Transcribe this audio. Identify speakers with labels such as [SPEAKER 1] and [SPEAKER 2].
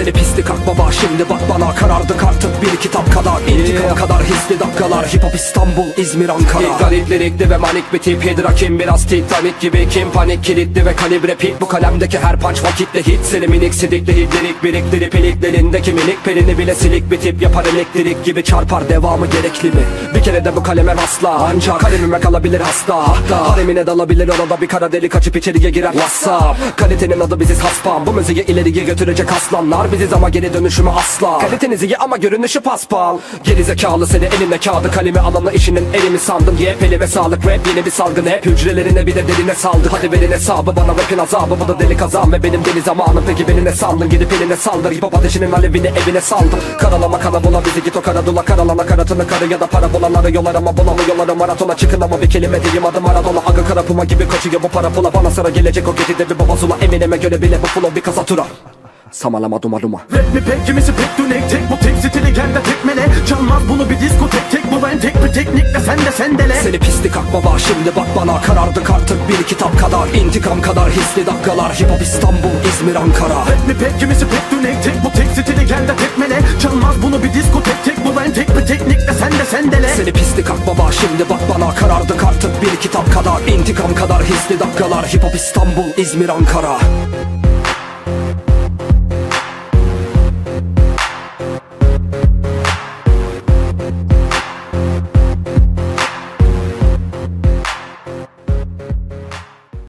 [SPEAKER 1] Seni pislik akbaba şimdi bak bana Karardık artık. Bir kitap kadar İntikam kadar hisli dakikalar. Hip hop İstanbul, İzmir, Ankara. Garip lirikli ve manik bir tip. Hidra kim biraz titanik gibi. Kim panik kilitli ve kalibre pik Bu kalemdeki her punch vakitle hit. Seni minik sidikli hitlirik biriktirip iliklerindeki minik Pelini bile silik bir tip. Yapar elektrik gibi Çarpar devamı gerekli mi? Bir kere de bu kaleme rastla. Ancak kalemime kalabilir hasta. Hatta Haremine dalabilir orada bir kara delik açıp içeriye girer. Whatsapp Kalitenin adı biziz haspam. Bu müziği ileriye götürecek aslanlar Biziz ama geri dönüşümü asla. Kaliteniz iyi ama görünüşü paspal. Geri zekalı seni eline kağıdı kalemi alanla işinin elimi sandın Yepyeni ve sağlık rap yeni bir salgın. Hep Hücrelerine bir de derine saldı. Hadi verin hesabı bana rapin azabı. Bu da deli kazan ve benim deli zamanım. Peki beni ne sandın? Gidip eline saldır. Hip hop ateşinin alevini evine saldım Karalama kana bula bizi. Git o kara dula Karalama karatını karı ya da para bulanları yollar ama bulamıyorlar. Maratona çıkın ama bir kelime diyeyim. Adım Maradona. Aga kara puma gibi kaçıyor bu para pula. Bana sıra gelecek o gecede bir baba zula Emineme göre bile bu flow bir kasatura Samalama duma duma.
[SPEAKER 2] Rap mi pek kimisi pek dönek. Tek bu tek stili gel de tekmele. Çalmaz bunu bir disko tek bu ben tek bir teknikle sen de sendele.
[SPEAKER 1] Seni pislik akbaba şimdi bak bana Karardık artık. Bir kitap kadar İntikam kadar hisli dakikalar. Hip hop İstanbul, İzmir, Ankara.
[SPEAKER 2] Rap mi pek kimisi pek dönek. Tek bu tek stili gel de tekmele. Çalmaz bunu bir disko tek tek bu ben tek bir teknikle sen de sendele.
[SPEAKER 1] Seni pislik akbaba şimdi bak bana Karardık artık. Bir kitap kadar İntikam kadar hisli dakikalar. Hip hop İstanbul, İzmir, Ankara